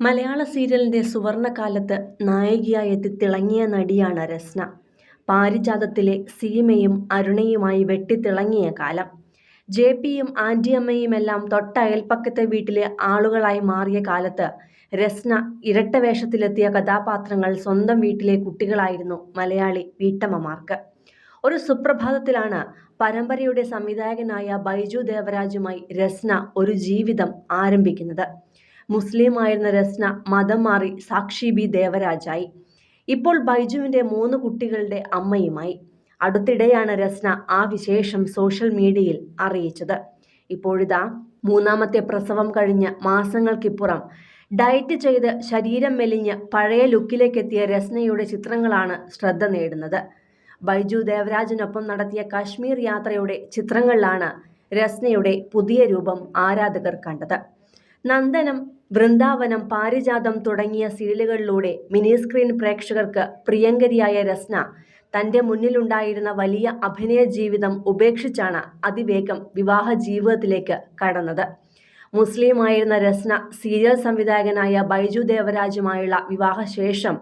മലയാള സീരിയലിന്റെ സുവർണകാലത്ത് നായികയായി എത്തി തിളങ്ങിയ നടിയാണ് രസ്ന. പാരിജാതത്തിലെ സീമയും അരുണയുമായി വെട്ടിത്തിളങ്ങിയ കാലം. ജെ പിയും ആന്റിയമ്മയുമെല്ലാം തൊട്ടയൽപ്പക്കത്തെ വീട്ടിലെ ആളുകളായി മാറിയ കാലത്ത് രസ്ന ഇരട്ട വേഷത്തിലെത്തിയ കഥാപാത്രങ്ങൾ സ്വന്തം വീട്ടിലെ കുട്ടികളായിരുന്നു മലയാളി വീട്ടമ്മമാർക്ക്. ഒരു സുപ്രഭാതത്തിലാണ് പരമ്പരയുടെ സംവിധായകനായ ബൈജു ദേവരാജുമായി രസ്ന ഒരു ജീവിതം ആരംഭിക്കുന്നത്. മുസ്ലിമായിരുന്ന രസ്ന മതം മാറി സാക്ഷി ബി ദേവരാജായി. ഇപ്പോൾ ബൈജുവിന്റെ മൂന്ന് കുട്ടികളുടെ അമ്മയുമായി. അടുത്തിടെയാണ് രസ്ന ആ വിശേഷം സോഷ്യൽ മീഡിയയിൽ അറിയിച്ചത്. ഇപ്പോഴിതാ മൂന്നാമത്തെ പ്രസവം കഴിഞ്ഞ് മാസങ്ങൾക്കിപ്പുറം ഡയറ്റ് ചെയ്ത് ശരീരം മെലിഞ്ഞ് പഴയ ലുക്കിലേക്കെത്തിയ രസ്നയുടെ ചിത്രങ്ങളാണ് ശ്രദ്ധ നേടുന്നത്. ബൈജു ദേവരാജിനൊപ്പം നടത്തിയ കാശ്മീർ യാത്രയുടെ ചിത്രങ്ങളിലാണ് രസ്നയുടെ പുതിയ രൂപം ആരാധകർ കണ്ടത്. നന്ദനം വൃന്ദാവനം പാരിജാതം തുടങ്ങിയ സീരിയലുകളിലൂടെ മിനി സ്ക്രീൻ പ്രേക്ഷകർക്ക് പ്രിയങ്കരിയായ രസ്ന തന്റെ മുന്നിലുണ്ടായിരുന്ന വലിയ അഭിനയ ജീവിതം ഉപേക്ഷിച്ചാണ് അതിവേഗം വിവാഹ ജീവിതത്തിലേക്ക് കടന്നത്. മുസ്ലിമായിരുന്ന രസ്ന സീരിയൽ സംവിധായകനായ ബൈജു ദേവരാജുമായുള്ള വിവാഹശേഷം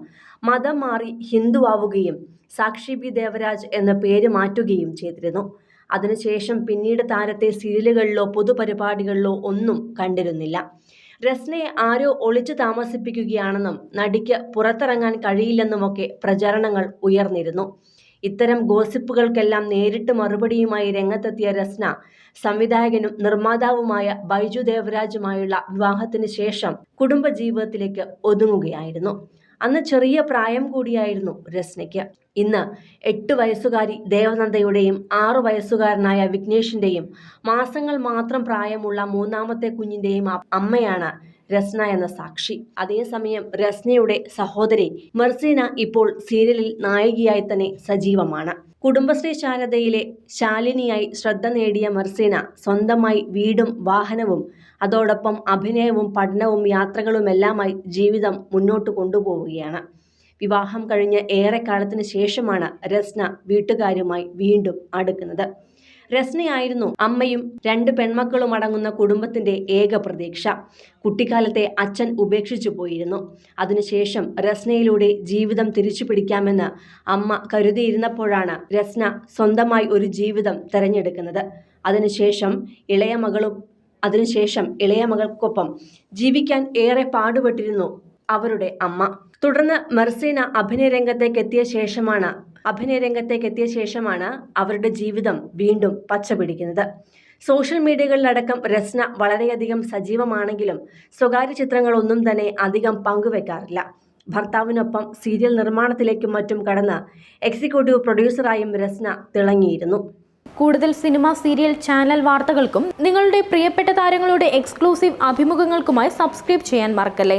മതം മാറി ഹിന്ദുവാവുകയും സാക്ഷി ബി ദേവരാജ് എന്ന പേര് മാറ്റുകയും ചെയ്തിരുന്നു. അതിനുശേഷം പിന്നീട് താരത്തെ സീരിയലുകളിലോ പൊതുപരിപാടികളിലോ ഒന്നും കണ്ടിരുന്നില്ല. രസ്നയെ ആരോ ഒളിച്ചു താമസിപ്പിക്കുകയാണെന്നും നടിക്ക് പുറത്തിറങ്ങാൻ കഴിയില്ലെന്നുമൊക്കെ പ്രചരണങ്ങൾ ഉയർന്നിരുന്നു. ഇത്തരം ഗോസിപ്പുകൾക്കെല്ലാം നേരിട്ട് മറുപടിയുമായി രംഗത്തെത്തിയ രസ്ന സംവിധായകനും നിർമ്മാതാവുമായ ബൈജു ദേവരാജുമായുള്ള വിവാഹത്തിന് ശേഷം കുടുംബജീവിതത്തിലേക്ക് ഒതുങ്ങുകയായിരുന്നു. അന്ന് ചെറിയ പ്രായം കൂടിയായിരുന്നു രസ്നയ്ക്ക്. ഇന്ന് എട്ട് വയസ്സുകാരി ദേവനന്ദയുടെയും ആറു വയസ്സുകാരനായ വിഘ്നേഷിന്റെയും മാസങ്ങൾ മാത്രം പ്രായമുള്ള മൂന്നാമത്തെ കുഞ്ഞിന്റെയും അമ്മയാണ് രസ്ന എന്ന സാക്ഷി. അതേസമയം രസ്നയുടെ സഹോദരി മെർസീന ഇപ്പോൾ സീരിയലിൽ നായികയായി തന്നെ സജീവമാണ്. കുടുംബശ്രീ ശാരദയിലെ ശാലിനിയായി ശ്രദ്ധ നേടിയ മർസീന സ്വന്തമായി വീടും വാഹനവും അതോടൊപ്പം അഭിനയവും പഠനവും യാത്രകളുമെല്ലാമായി ജീവിതം മുന്നോട്ട് കൊണ്ടുപോവുകയാണ്. വിവാഹം കഴിഞ്ഞ് ഏറെക്കാലത്തിന് ശേഷമാണ് രസ്ന വീട്ടുകാരുമായി വീണ്ടും അടുക്കുന്നത്. രസ്നയായിരുന്നു അമ്മയും രണ്ട് പെൺമക്കളും അടങ്ങുന്ന കുടുംബത്തിന്റെ ഏക പ്രതീക്ഷ. കുട്ടിക്കാലത്തെ അച്ഛൻ ഉപേക്ഷിച്ചു പോയിരുന്നു. അതിനുശേഷം രസ്നയിലൂടെ ജീവിതം തിരിച്ചു പിടിക്കാമെന്ന് അമ്മ കരുതിയിരുന്നപ്പോഴാണ് രസ്ന സ്വന്തമായി ഒരു ജീവിതം തെരഞ്ഞെടുക്കുന്നത്. അതിനുശേഷം ഇളയ മകളും അതിനുശേഷം ഇളയ മകൾക്കൊപ്പം ജീവിക്കാൻ ഏറെ പാടുപെട്ടിരുന്നു അവരുടെ അമ്മ. തുടർന്ന് മെർസീന അഭിനയ രംഗത്തേക്ക് എത്തിയ ശേഷമാണ് അഭിനയ രംഗത്തേക്ക് എത്തിയ ശേഷമാണ് അവരുടെ ജീവിതം വീണ്ടും പച്ച പിടിക്കുന്നത്. സോഷ്യൽ മീഡിയകളിലടക്കം രസ്ന വളരെയധികം സജീവമാണെങ്കിലും സ്വകാര്യ ചിത്രങ്ങളൊന്നും തന്നെ അധികം പങ്കുവെക്കാറില്ല. ഭർത്താവിനൊപ്പം സീരിയൽ നിർമ്മാണത്തിലേക്കും മറ്റും കടന്ന് എക്സിക്യൂട്ടീവ് പ്രൊഡ്യൂസറായും രസ്ന തിളങ്ങിയിരുന്നു. കൂടുതൽ സിനിമ സീരിയൽ ചാനൽ വാർത്തകൾക്കും നിങ്ങളുടെ പ്രിയപ്പെട്ട താരങ്ങളുടെ എക്സ്ക്ലൂസീവ് അഭിമുഖങ്ങൾക്കുമായി സബ്സ്ക്രൈബ് ചെയ്യാൻ മറക്കല്ലേ?